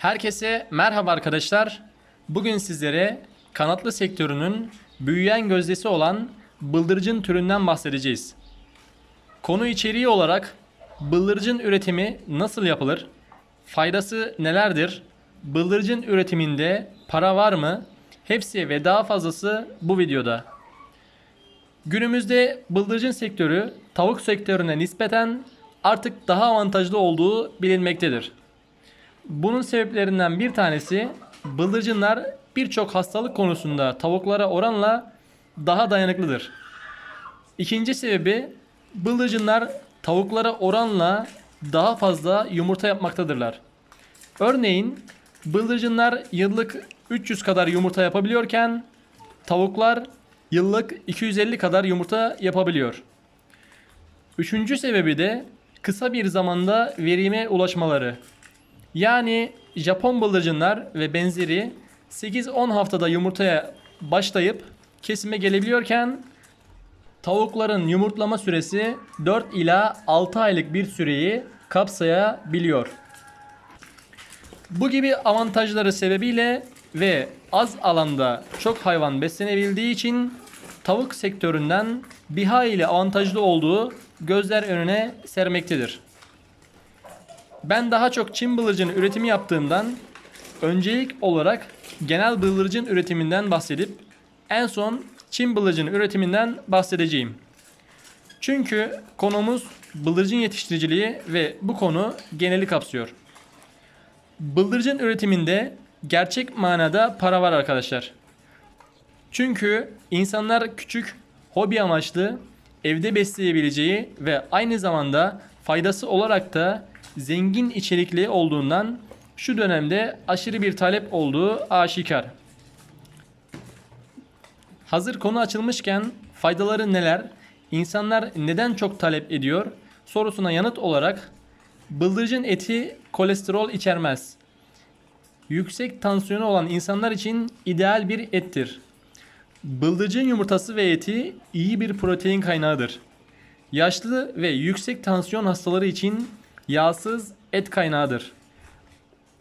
Herkese merhaba arkadaşlar. Bugün sizlere kanatlı sektörünün büyüyen gözdesi olan bıldırcın türünden bahsedeceğiz. Konu içeriği olarak bıldırcın üretimi nasıl yapılır? Faydası nelerdir? Bıldırcın üretiminde para var mı? Hepsi ve daha fazlası bu videoda. Günümüzde bıldırcın sektörü tavuk sektörüne nispeten artık daha avantajlı olduğu bilinmektedir. Bunun sebeplerinden bir tanesi bıldırcınlar birçok hastalık konusunda tavuklara oranla daha dayanıklıdır. İkinci sebebi bıldırcınlar tavuklara oranla daha fazla yumurta yapmaktadırlar. Örneğin bıldırcınlar yıllık 300 kadar yumurta yapabiliyorken tavuklar yıllık 250 kadar yumurta yapabiliyor. Üçüncü sebebi de kısa bir zamanda verime ulaşmaları. Yani Japon bıldırcınlar ve benzeri 8-10 haftada yumurtaya başlayıp kesime gelebiliyorken tavukların yumurtlama süresi 4 ila 6 aylık bir süreyi kapsayabiliyor. Bu gibi avantajları sebebiyle ve az alanda çok hayvan beslenebildiği için tavuk sektöründen bir hayli avantajlı olduğu gözler önüne sermektedir. Ben daha çok Çin bıldırcın üretimi yaptığımdan öncelik olarak genel bıldırcın üretiminden bahsedip en son Çin bıldırcın üretiminden bahsedeceğim. Çünkü konumuz bıldırcın yetiştiriciliği ve bu konu geneli kapsıyor. Bıldırcın üretiminde gerçek manada para var arkadaşlar. Çünkü insanlar küçük, hobi amaçlı, evde besleyebileceği ve aynı zamanda faydası olarak da zengin içerikli olduğundan şu dönemde aşırı bir talep olduğu aşikar. Hazır konu açılmışken faydaları neler, insanlar neden çok talep ediyor sorusuna yanıt olarak bıldırcın eti kolesterol içermez. Yüksek tansiyonu olan insanlar için ideal bir ettir. Bıldırcın yumurtası ve eti iyi bir protein kaynağıdır. Yaşlı ve yüksek tansiyon hastaları için yağsız et kaynağıdır.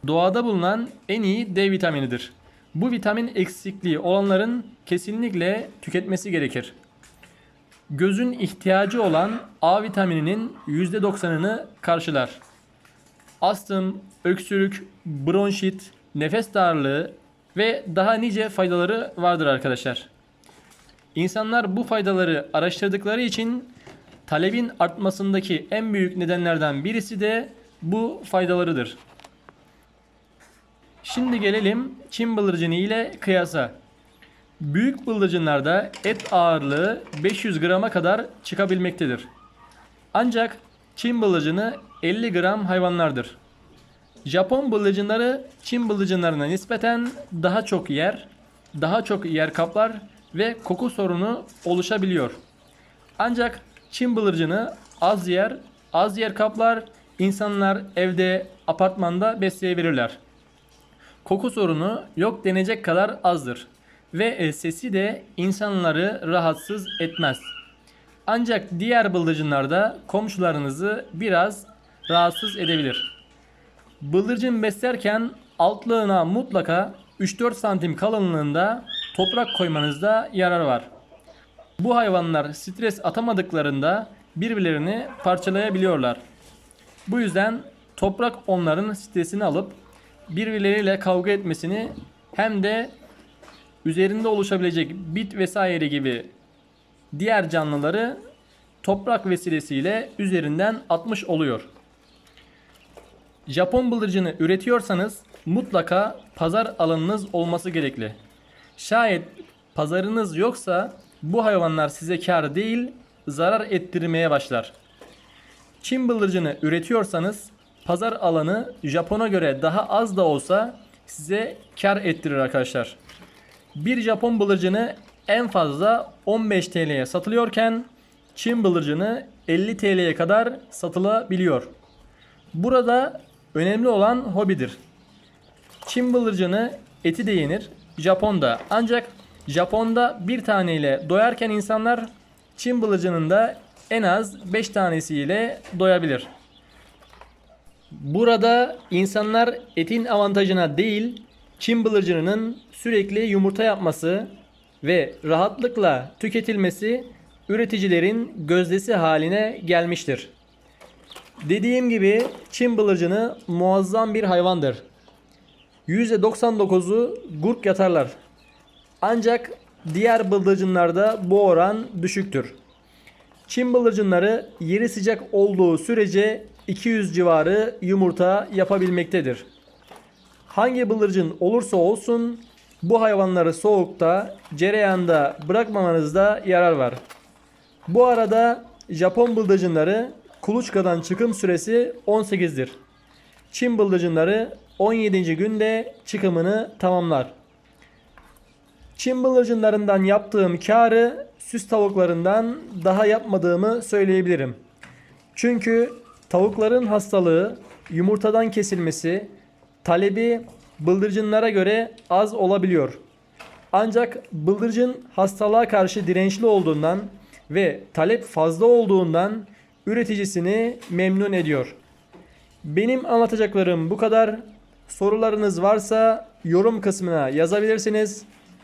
Doğada bulunan en iyi D vitaminidir. Bu vitamin eksikliği olanların kesinlikle tüketmesi gerekir. Gözün ihtiyacı olan A vitamininin %90'ını karşılar. Astım, öksürük, bronşit, nefes darlığı ve daha nice faydaları vardır arkadaşlar. İnsanlar bu faydaları araştırdıkları için talebin artmasındaki en büyük nedenlerden birisi de bu faydalarıdır. Şimdi gelelim Çin bıldırcını ile kıyasa. Büyük bıldırcınlarda et ağırlığı 500 grama kadar çıkabilmektedir. Ancak Çin bıldırcını 50 gram hayvanlardır. Japon bıldırcınları Çin bıldırcınlarına nispeten daha çok yer, daha çok yer kaplar ve koku sorunu oluşabiliyor. Ancak Çin bıldırcını az yer, az yer kaplar, insanlar evde, apartmanda besleyebilirler. Koku sorunu yok denecek kadar azdır ve e, sesi de insanları rahatsız etmez. Ancak diğer bıldırcınlarda komşularınızı biraz rahatsız edebilir. Bıldırcın beslerken altlığına mutlaka 3-4 santim kalınlığında toprak koymanızda yarar var. Bu hayvanlar stres atamadıklarında birbirlerini parçalayabiliyorlar. Bu yüzden toprak onların stresini alıp birbirleriyle kavga etmesini hem de üzerinde oluşabilecek bit vesaire gibi diğer canlıları toprak vesilesiyle üzerinden atmış oluyor. Japon bıldırcını üretiyorsanız mutlaka pazar alanınız olması gerekli. Şayet pazarınız yoksa bu hayvanlar size kar değil zarar ettirmeye başlar. Çin bıldırcını üretiyorsanız pazar alanı Japon'a göre daha az da olsa size kar ettirir arkadaşlar. Bir Japon bıldırcını en fazla 15 TL'ye satılıyorken Çin bıldırcını 50 TL'ye kadar satılabiliyor. Burada önemli olan hobidir. Çin bıldırcını eti de yenir, Japon'da. Ancak Japon'da bir taneyle doyarken insanlar Çin bıldırcının da en az 5 tanesiyle doyabilir. Burada insanlar etin avantajına değil, Çin bıldırcınının sürekli yumurta yapması ve rahatlıkla tüketilmesi üreticilerin gözdesi haline gelmiştir. Dediğim gibi Çin bıldırcını muazzam bir hayvandır. %99'u gurk yatarlar. Ancak diğer bıldırcınlarda bu oran düşüktür. Çin bıldırcınları yeri sıcak olduğu sürece 200 civarı yumurta yapabilmektedir. Hangi bıldırcın olursa olsun bu hayvanları soğukta, cereyanda bırakmamanızda yarar var. Bu arada Japon bıldırcınları kuluçkadan çıkım süresi 18'dir. Çin bıldırcınları 17. günde çıkımını tamamlar. Çin bıldırcınlarından yaptığım karı süs tavuklarından daha yapmadığımı söyleyebilirim. Çünkü tavukların hastalığı, yumurtadan kesilmesi, talebi bıldırcınlara göre az olabiliyor. Ancak bıldırcın hastalığa karşı dirençli olduğundan ve talep fazla olduğundan üreticisini memnun ediyor. Benim anlatacaklarım bu kadar. Sorularınız varsa yorum kısmına yazabilirsiniz.